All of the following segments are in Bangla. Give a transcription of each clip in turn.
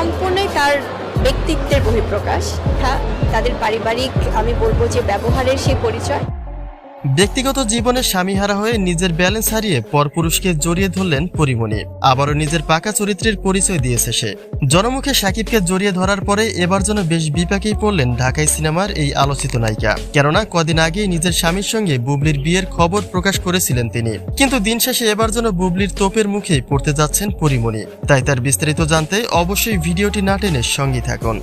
সম্পূর্ণই তার ব্যক্তিত্বের বহিঃপ্রকাশ। হ্যাঁ তাদের পারিবারিক আমি বলব যে ব্যবহারের সেই পরিচয়। ব্যক্তিগত জীবনে স্বামীহারা হয়ে নিজের ব্যালেন্স হারিয়ে পরপুরুষকে জড়িয়ে ধরলেন পরিমণি। আবারও নিজের পাকা চরিত্রের পরিচয় দিয়েছে সে। জনমুখে সাকিবকে জড়িয়ে ধরার পরে এবার যেন বেশ বিপাকেই পড়লেন ঢাকাই সিনেমার এই আলোচিত নায়িকা। কেননা কদিন আগেই নিজের স্বামীর সঙ্গে বুবলির বিয়ের খবর প্রকাশ করেছিলেন তিনি। কিন্তু দিন শেষে এবার যেন বুবলির তোপের মুখেই পড়তে যাচ্ছেন পরিমণি। তাই তার বিস্তারিত জানতে অবশ্যই ভিডিওটি না টেনে সঙ্গী থাকুন।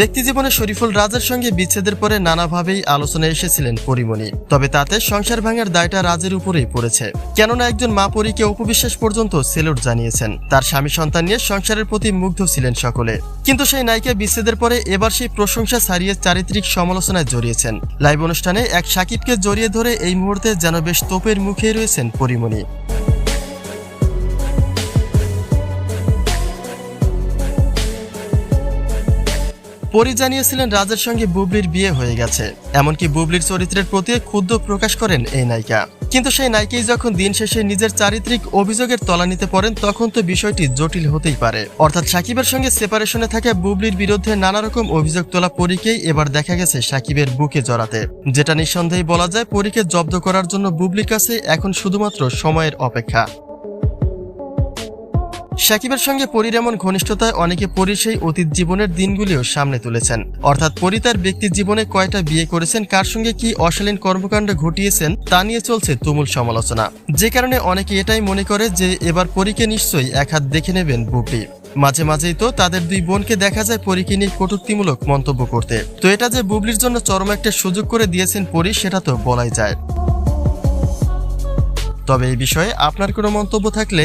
ব্যক্তিজীবনে শরীফুল রাজের সঙ্গে বিচ্ছেদের পরে নানাভাবেই আলোচনায় এসেছিলেন পরিমণি। তবে তাতে সংসার ভাঙার দায়টা রাজের উপরেই পড়েছে। কেননা একজন মা পরীকে অপবিশ্বাস পর্যন্ত সেলুট জানিয়েছেন। তার স্বামী সন্তান নিয়ে সংসারের প্রতি মুগ্ধ ছিলেন সকলে। কিন্তু সেই নায়িকা বিচ্ছেদের পরে এবার সেই প্রশংসা ছাড়িয়ে চারিত্রিক সমালোচনায় জড়িয়েছেন। লাইভ অনুষ্ঠানে এক সাকিবকে জড়িয়ে ধরে এই মুহূর্তে যেন বেশ তোপের মুখে রয়েছেন পরিমণি। পরি জানিয়েছিলেন রাজের সঙ্গে বুবলির বিয়ে হয়ে গেছে। এমনকি বুবলির চরিত্রের প্রতি ক্ষুদ্র প্রকাশ করেন এই নায়িকা। কিন্তু সেই নায়িকাই যখন দিন শেষে নিজের চারিত্রিক অভিযোগের তলানিতে পড়েন তখন তো বিষয়টি জটিল হতেই পারে। অর্থাৎ সাকিবের সঙ্গে সেপারেশনে থাকা বুবলির বিরুদ্ধে নানা রকম অভিযোগ তোলা পরীকেই এবার দেখা গেছে সাকিবের বুকে জড়াতে। যেটা নিঃসন্দেহে বলা যায়, পরীকে জব্দ করার জন্য বুবলির কাছে এখন শুধুমাত্র সময়ের অপেক্ষা। সাকিবের সঙ্গে পরীর এমন ঘনিষ্ঠতায় অনেকে পরীর সেই অতীত জীবনের দিনগুলিও সামনে তুলেছেন। অর্থাৎ পরী তার ব্যক্তি জীবনে কয়টা বিয়ে করেছেন, কার সঙ্গে কি অশালীন কর্মকাণ্ড ঘটিয়েছেন, তা নিয়ে চলছে তুমুল সমালোচনা। যে কারণে অনেকে এটাই মনে করে যে এবার পরীকে নিশ্চয়ই এক হাত দেখে নেবেন বুবলি। মাঝে মাঝেই তো তাদের দুই বোনকে দেখা যায় পরীকে নিয়ে কটূক্তিমূলক মন্তব্য করতে। তো এটা যে বুবলির জন্য চরম একটা সুযোগ করে দিয়েছেন পরী, সেটা তো বলাই যায়। তবে এই বিষয়ে আপনার কোনো মন্তব্য থাকলে